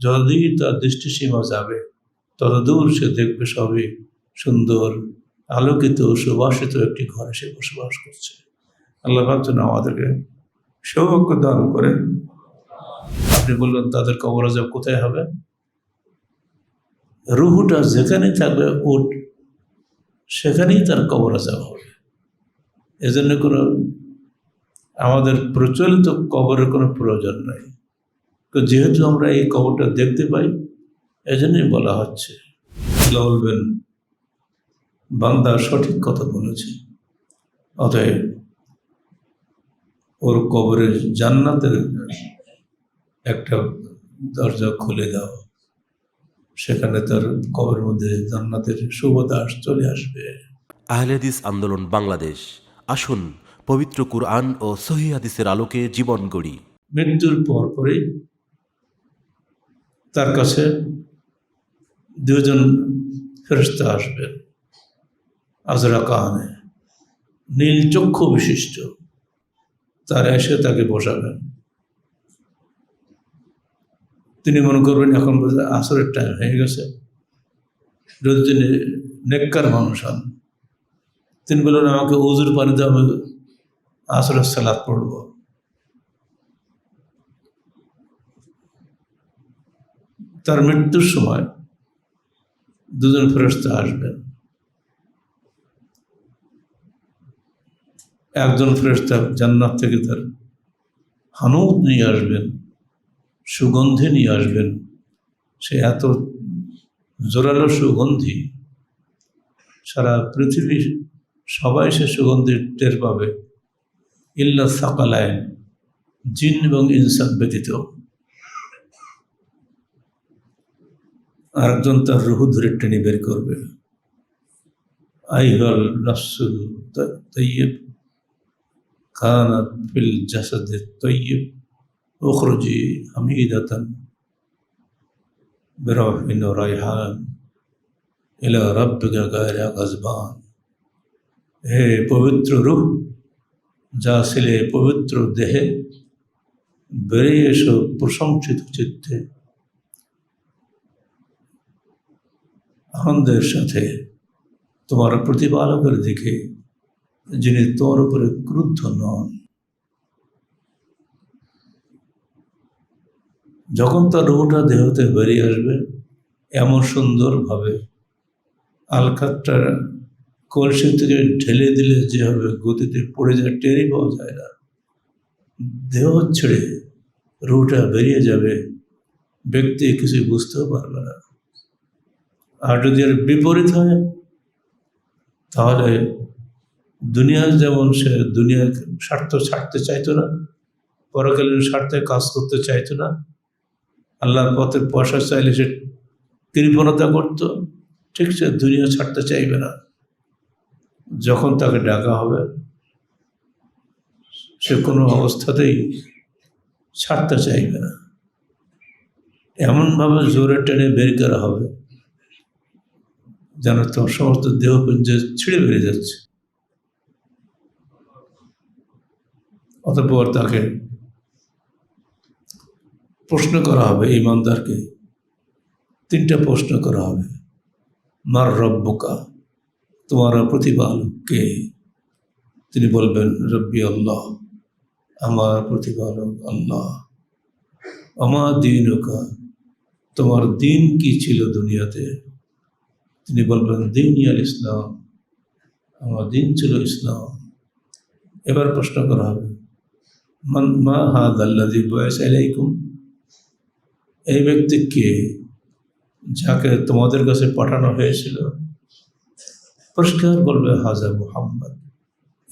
যতদিন তার দৃষ্টিসীমা যাবে, ততদূর সে দেখবে সবই সুন্দর, আলোকিত, সুবাসিত একটি ঘরে সে বসবাস করছে। আল্লাহ ভাবছেন আমাদেরকে সৌভাগ্য দান করে আপনি বললেন, তাদের কবর আজাব কোথায় হবে? রুহুটা যেখানেই থাকবে, উঠ, সেখানেই তার কবর আজাব হবে। এজন্য কোনো আমাদের প্রচলিত কবরের কোনো প্রয়োজন নাই। তো যেহেতু আমরা এই কবরটা দেখতে পাই এজন্যই বলা হচ্ছে। বলবেন বান্দা সঠিক কথা বলেছে। অতএব ওর কবরের জান্নাতের একটা দরজা খুলে দাও। সেখানে তার কবরের মধ্যে জান্নাতের শুভদাস চলে আসবে। আহলেদিস আন্দোলন বাংলাদেশ। আসুন পবিত্র কুরআন ও সহি হাদিসের আলোকে জীবন গড়ি। মৃত্যুর পর পরই তার কাছে দুজন ফেরস্তা আসবেন আজরা কাহানে। নীল চক্ষু বিশিষ্ট। তারা এসে তাকে বসাবেন। তিনি মনে করবেন, এখন বোধহয় আসরের টাইম হয়ে গেছে। যদি তিনি নেককার মানুষ হন, তিনি বললেন আমাকে উজুর পানিতে আমি আসরের সালাদ পড়ব। তার মৃত্যুর সময় দুজন ফেরস্তা আসবেন। একজন ফেরস্তা জান্নাত থেকে তার হানুদ নিয়ে আসবেন, সুগন্ধি নিয়ে আসবেন। সে এত জোরালো সুগন্ধি, সারা পৃথিবীর সবাই সে সুগন্ধি টের পাবে। ইল্লা সাকালায় জিন এবং ইনসান ব্যতীত। আরেকজন তার রুহু ধরে টেনে বের করবে। আইহল নফসুল তৈয়ব কানাত ফিল জাসাদে তৈয়ব উখরুজি হামিদাতান বিরহিন রাইহান ইলা রব্বিকা গায়রা গজবান। হে পবিত্র রূহ, যা ছিলে পবিত্র দেহে, বেরিয়ে এসো প্রশংসিত চিত্তে। আনন্দের সাথে তোমার প্রতিপালকের দিকে, যিনি তোমার উপরে ক্রুদ্ধ নন। যখন তার রুহটা দেহতে বেরিয়ে আসবে, এমন সুন্দরভাবে আলকাতটা কলসি থেকে ঢেলে দিলে যেভাবে গতিতে পড়ে যায় টেরি পাওয়া যায় না। দেহ ছেড়ে রুহটা বেরিয়ে যাবে, ব্যক্তি কিছু বুঝতেও পারবে না। আর যদি এর বিপরীত হয়, তাহলে দুনিয়ার যেমন সে দুনিয়ার স্বার্থ ছাড়তে চাইতো না, পরকালীন স্বার্থে কাজ করতে চাইতো না, আল্লাহর পথে পয়সা চাইলে সে কৃপণতা করত, ঠিক সে দুনিয়া ছাড়তে চাইবে না। যখন তাকে ডাকা হবে, সে কোনো অবস্থাতেই ছাড়তে চাইবে না। এমনভাবে জোরে টেনে বের করা হবে। যেন তোর সমস্ত দেহপুঞ্জ ছিঁড়ে বেরিয়ে যাচ্ছে। অতঃপর তাকে প্রশ্ন করা হবে, ইমানদারকে তিনটা প্রশ্ন করা হবে। মার রব্বকা, তোমার প্রতিপালক কে তিনি বলবেন, রব্বি আল্লাহ, আমার প্রতিপালক আল্লাহ। আমার দিনকা, তোমার দিন কি ছিল দুনিয়াতে? তিনি বলবেন দিন ইয়াল ইসলাম, আমার দিন ছিল ইসলাম। এবার প্রশ্ন করা হবে, মান, মা হাদ আল্লাদি বয়স আলাইকুম? এই ব্যক্তি কে যাকে তোমাদের কাছে পাঠানো হয়েছিল? পরিষ্কার বলবে হাজা মোহাম্মদ।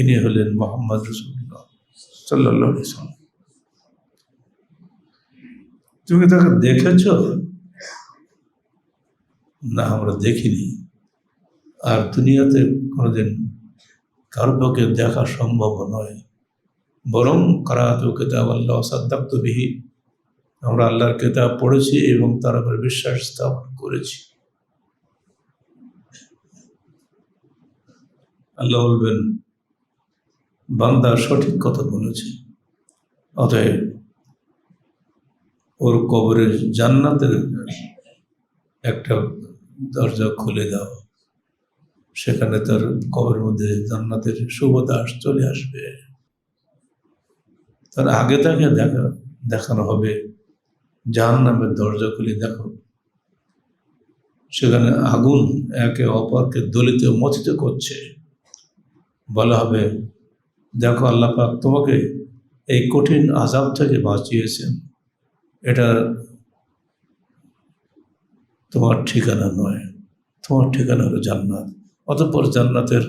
ইনি হলেন মোহাম্মদ রসুল্লাহ সাল্লাহ তুমি তাকে দেখেছ? না, আমরা দেখিনি। আর দুনিয়াতে কোনোদিন কারও পক্ষে দেখা সম্ভব নয়। বরং কারাত কেতাব আল্লাহ সাদ্দাক্ত বিহি। আমরা আল্লাহর কেতাব পড়েছি এবং তার উপরে বিশ্বাস স্থাপন করেছি। আল্লাহ বলবেন, বান্দা সঠিক কথা বলেছে। অতএব ওর কবরের জান্নাতের একটা দরজা খুলে দাও। সেখানে তার কবরের মধ্যে জান্নাতের শুভদাস চলে আসবে। তার আগে তাকে দেখা, দেখানো হবে। জাহান নামের দরজা খুলে দেখো। সেখানে আগুন একে অপরকে দলিত, মথিত করছে। বলা হবে, দেখো আল্লাহ পাক তোমাকে এই কঠিন আজাব থেকে বাঁচিয়েছেন। এটা তোমার ঠিকানা নয়। তোমার ঠিকানা হলো জান্নাত। অতঃপর জান্নাতের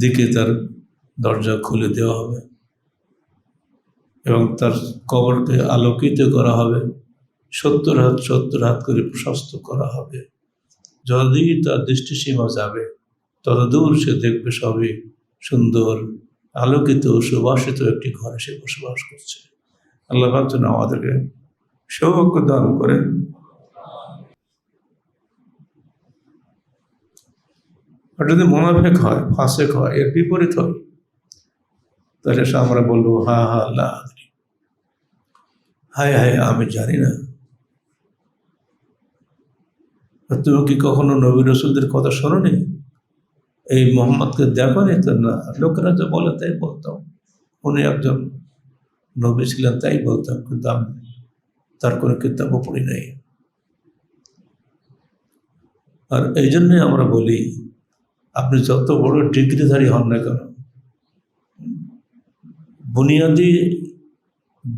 দিকে তার দরজা খুলে দেওয়া হবে এবং তার কবরকে আলোকিত করা হবে। সত্তর হাত সত্তর হাত করে প্রশস্ত করা হবে। যতদিন তার দৃষ্টিসীমা যাবে, ততদূর সে দেখবে সবই সুন্দর, আলোকিত সুবাসিত একটি ঘরে সে বসবাস করছে। আল্লাহ ভাবছেন আমাদেরকে সৌভাগ্য দান করেন। আর যদি মোনাফেক হয়, ফাসেক হয়, এর বিপরীত হয় তাহলে সে আমরা বলব, হা হা আল্লাহ হায় হায়, আমি জানি না। তুমি কি কখনো নবী রসুলদের কথা শোনোনি? এই মোহাম্মদকে দেখো নি তো না? লোকেরা যে বলে, তাই বলতাম। উনি একজন নবী ছিলেন, তাই বলতাম, কিন্তু আমি তার কোনো কিতাবও পড়ি নাই। আর এই জন্যই আমরা বলি আপনি যত বড় ডিগ্রিধারী হন না কেন? বুনিয়াদি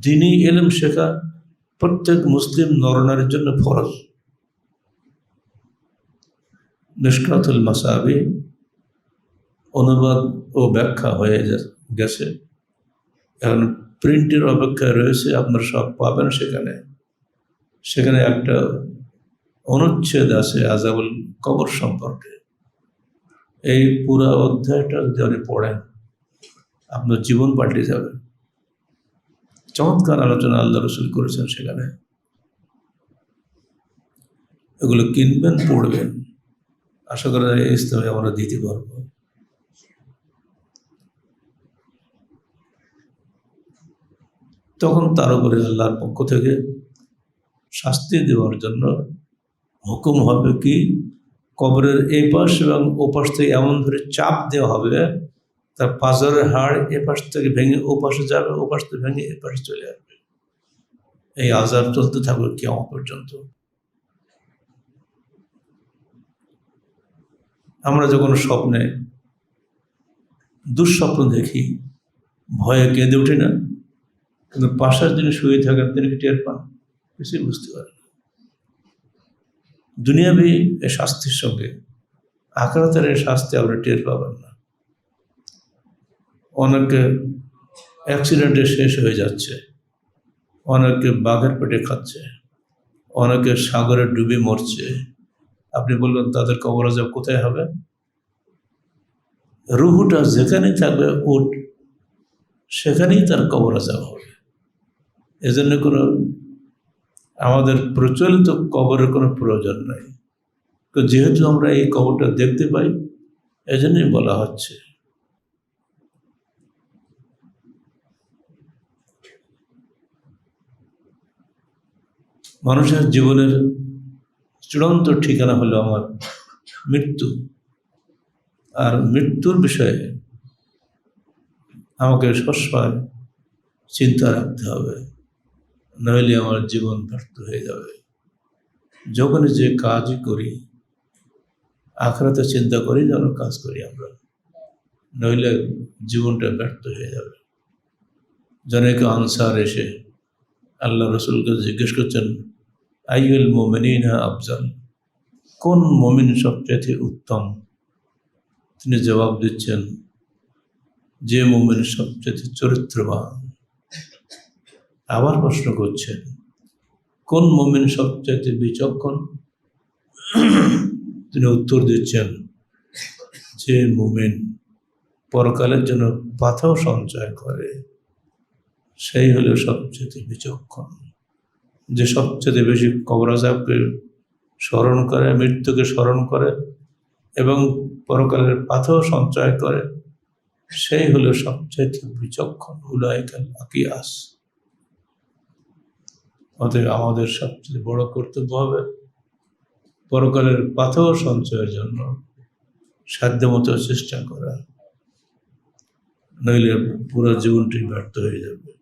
দিনই এলেম শেখা, প্রত্যেক মুসলিম নরনারীর জন্য ফরজ। নিষ্কাতুল মাসাবি, অনুবাদ ও ব্যাখ্যা হয়ে গেছে। এখন প্রিন্টের অপেক্ষায় রয়েছে, আপনারা সব পাবেন সেখানে। সেখানে একটা অনুচ্ছেদ আছে, আজাবুল কবর সম্পর্কে। এই পুরা অধ্যায়টা যদি আপনি পড়েন, আপনার জীবন পাল্টে যাবে। চমৎকার আলোচনা আল্লাহ রসুল করেছেন সেখানে। এগুলো কিনবেন, পড়বেন। আশা করা যায় ইসলামে আমরা দিতে পারব। তখন তার উপরে আল্লাহর পক্ষ থেকে শাস্তি দেওয়ার জন্য হুকুম হবে কি? কবরের এই পাশ এবং ওপাশ থেকে এমন ধরে চাপ দেওয়া হবে, তার পাঁজরের হাড় এ পাশ থেকে ভেঙে ওপাশে যাবে ওপাশ থেকে ভেঙে এ পাশে চলে আসবে। এই আজাব চলতে থাকবে কেমন পর্যন্ত। আমরা যখন স্বপ্নে, দুঃস্বপ্ন দেখি, ভয়ে কেঁদে উঠি না, কিন্তু পাশের যিনি শুয়ে থাকেন তিনি কি টের পান? কিছুই বুঝতে পারেন। দুনিয়াবি শাস্তির সঙ্গে, আখরাতের এই শাস্তি আপনি টের পাবেন না। অনেকে অ্যাক্সিডেন্টে শেষ হয়ে যাচ্ছে অনেকে বাঘের পেটে খাচ্ছে, অনেকে সাগরে ডুবে মরছে। আপনি বলবেন, তাদের কবর আজাব কোথায় হবে? রুহুটা যেখানেই থাকবে, উঠ, সেখানেই তার কবর আজাব হবে। এজন্য কোনো আমাদের প্রচলিত কবরের কোনো প্রয়োজন নাই। তো যেহেতু আমরা এই কবরটা দেখতে পাই, এজন্যই বলা হচ্ছে। মানুষের জীবনের চূড়ান্ত ঠিকানা হলো আমার মৃত্যু। আর মৃত্যুর বিষয়ে আমাকে সবসময় চিন্তা রাখতে হবে। নইলে আমার জীবন ব্যর্থ হয়ে যাবে। যখন যে কাজই করি আখড়াতে চিন্তা করি যেন কাজ করি আমরা। নইলে জীবনটা ব্যর্থ হয়ে যাবে। জনৈক আনসার এসে আল্লাহ রসুলকে জিজ্ঞেস করছেন আইউল মোমিনা আফজাল? কোন মমিন সবচেয়ে উত্তম? তিনি জবাব দিচ্ছেন, যে মোমেন সবচেয়ে চরিত্রবান। আবার প্রশ্ন করছেন, কোন মমিন সবচেয়ে বিচক্ষণ? তিনি উত্তর দিচ্ছেন, যে মুমিন পরকালের জন্য পাথাও সঞ্চয় করে, সেই হলো সবচেয়ে বিচক্ষণ। যে সবচেয়ে বেশি কবরাজাবকে স্মরণ করে, মৃত্যুকে স্মরণ করে এবং পরকালের পাথর সঞ্চয় করে, সেই হলো সবচেয়ে বিচক্ষণ উলায়কাল আকিয়াস। অতএব আমাদের সবচেয়ে বড় কর্তব্য হবে পরকালের পাথর সঞ্চয়ের জন্য সাধ্যমতো চেষ্টা করা। নইলে পুরো জীবনটি ব্যর্থ হয়ে যাবে।